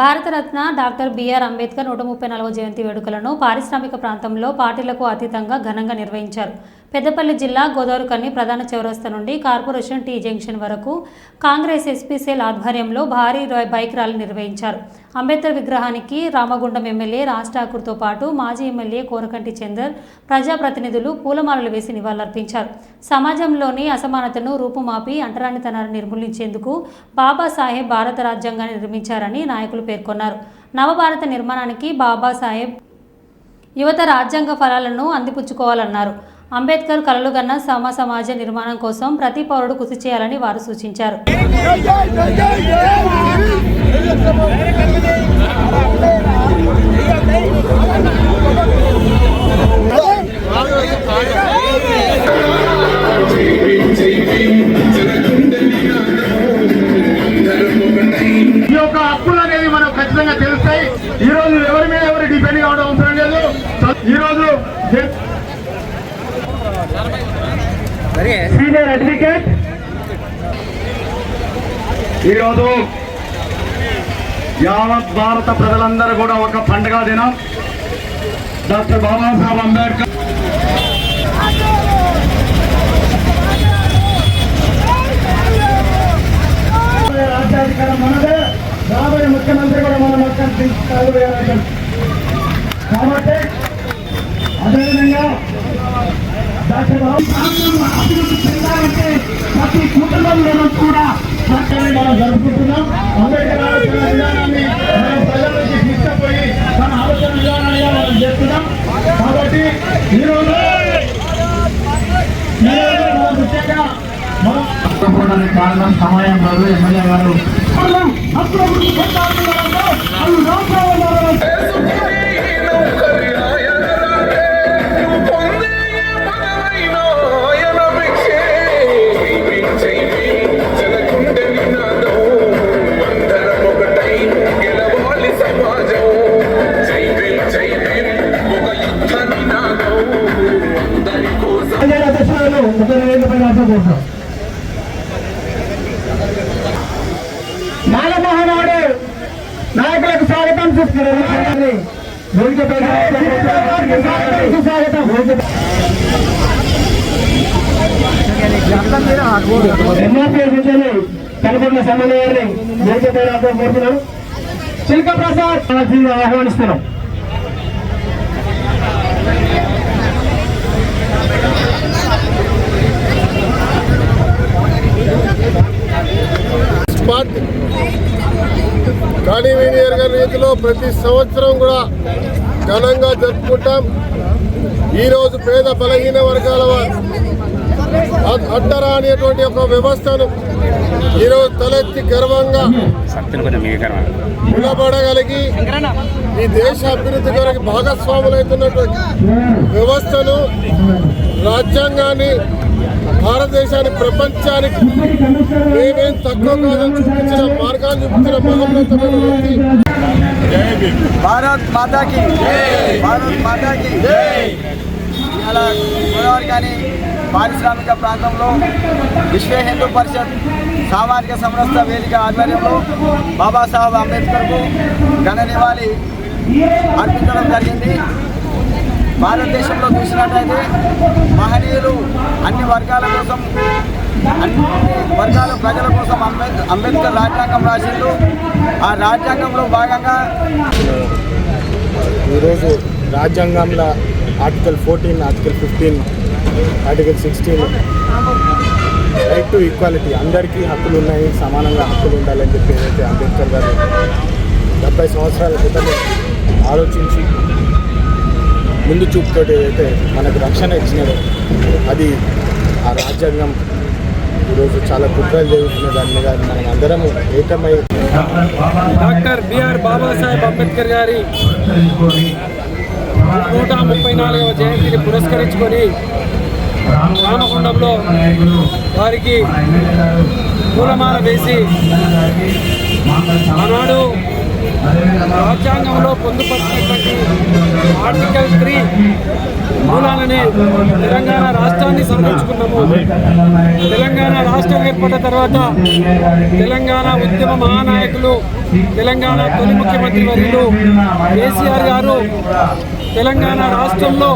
Bharat Ratna doctor BR Ambedkar నూట ముప్పై నాలుగో జయంతి వేడుకలను పారిశ్రామిక ప్రాంతంలో పార్టీలకు అతీతంగా ఘనంగా నిర్వహించారు. పెద్దపల్లి జిల్లా గోదావరికన్ని ప్రధాన చౌరస్తా నుండి కార్పొరేషన్ టీ జంక్షన్ వరకు కాంగ్రెస్ ఎస్పీ సెల్ ఆధ్వర్యంలో భారీ బైక్ ర్యాలీ నిర్వహించారు. అంబేద్కర్ విగ్రహానికి రామగుండం ఎమ్మెల్యే రాజ్ ఠాకూర్తో పాటు మాజీ ఎమ్మెల్యే కోరకంటి చందర్ ప్రజాప్రతినిధులు పూలమాలలు వేసి నివాళులర్పించారు. సమాజంలోని అసమానతను రూపుమాపి అంటరానితనాన్ని నిర్మూలించేందుకు బాబాసాహెబ్ భారత రాజ్యాంగాన్ని నిర్మించారని నాయకులు పేర్కొన్నారు. నవభారత నిర్మాణానికి బాబాసాహెబ్ యువత రాజ్యాంగ ఫలాలను అందిపుచ్చుకోవాలన్నారు. అంబేద్కర్ కలలుగన్న సమ సమాజ నిర్మాణం కోసం ప్రతి పౌరుడు కృషి చేయాలని వారు సూచించారు. ఈ యొక్క అప్పులు అనేది మనకు ఖచ్చితంగా తెలుస్తాయి. ఈ రోజు ఎవరి మీద ఎవరు డిపెండ్ కావడం అవసరం లేదు. ఈ రోజు సీనియర్ అడ్వకేట్. ఈరోజు యావత్ భారత ప్రజలందరూ కూడా ఒక పండుగ దినం. డాక్టర్ బాబాసాహెబ్ అంబేద్కర్ అభివృద్ధి చెందాలంటే ప్రతి కూడా చర్చని మనం జరుపుకుంటున్నాం అంబేద్కర్ ఆలోచన విధానాన్ని మనం తీసుకుపోయి మన ఆలోచన విధానాన్ని మనం చేస్తున్నాం కాబట్టి ఈరోజు ముఖ్యంగా మనం కారణం సమయం కాదు ఎమ్మెల్యే గారు అప్పుడు కోసం మాలమోహనాడు నాయకులకు స్వాగతం చూస్తున్నారు. వేదికపై స్వాగతం. ఎంఆర్పీ అధ్యక్షులు కనపడిన సమన్వయాన్ని వేదికపై కోరుతున్నాం. చిలక ప్రసాద్ ఆహ్వానిస్తున్నాం. కాణివేణియర్ ప్రతి సంవత్సరం కూడా ఘనంగా జరుపుకుంటాం. ఈరోజు పేద బలహీన వర్గాల వారు అడ్డరా అనేటువంటి ఒక వ్యవస్థను ఈరోజు తలెత్తి గర్వంగా నిలబడగలిగి ఈ దేశ అభివృద్ధి కొరకు భాగస్వాములైతున్నటువంటి వ్యవస్థను రాజ్యాంగాన్ని భారతదేశాన్ని ప్రపంచానికి మేమేం తక్కువ కాదని చూపించిన మార్గాన్ని చూపించిన మహోన్నతమైన వ్యక్తి భారత్ మాతాకి భారత్ మాతాకి ఇలా గోదావరి కానీ పారిశ్రామిక ప్రాంతంలో విశ్వ హిందూ పరిషత్ సామాజిక సంస్థ వేదిక ఆధ్వర్యంలో బాబాసాహెబ్ అంబేద్కర్కు ఘన నివాళి అర్పించడం జరిగింది. భారతదేశంలో చూసినట్లయితే మహనీయులు అన్ని వర్గాల కోసం అన్ని వర్గాల ప్రజల కోసం అంబేద్ అంబేద్కర్ రాజ్యాంగం రాసిండు. ఆ రాజ్యాంగంలో భాగంగా ఈరోజు రాజ్యాంగంలో article fourteen article fifteen article sixteen right to equality అందరికీ హక్కులు ఉన్నాయి సమానంగా హక్కులు ఉండాలని చెప్పి ఏదైతే అంబేద్కర్ గారు డెబ్బై సంవత్సరాల క్రితం ఆలోచించి ముందు చూపుతోటి ఏదైతే మనకు రక్షణ ఇచ్చినారో అది ఆ రాజ్యాంగం ఈరోజు చాలా కుట్రలు జరుగుతున్న దాని మీద మనం అందరం ఏకమై డాక్టర్ బిఆర్ బాబాసాహెబ్ అంబేద్కర్ గారి నూట ముప్పై నాలుగవ జయంతిని పురస్కరించుకొని రామగుండంలో వారికి పూలమాల వేసి ఆనాడు రాజ్యాంగంలో పొందుపరిచినటువంటి ఆర్టికల్ త్రీ మూలాలనే తెలంగాణ రాష్ట్రాన్ని సంరక్షించుకున్నాము. తెలంగాణ రాష్ట్రం ఏర్పడిన తర్వాత తెలంగాణ ఉద్యమ మహానాయకులు తెలంగాణ తొలి ముఖ్యమంత్రి వర్యులు కేసీఆర్ గారు తెలంగాణ రాష్ట్రంలో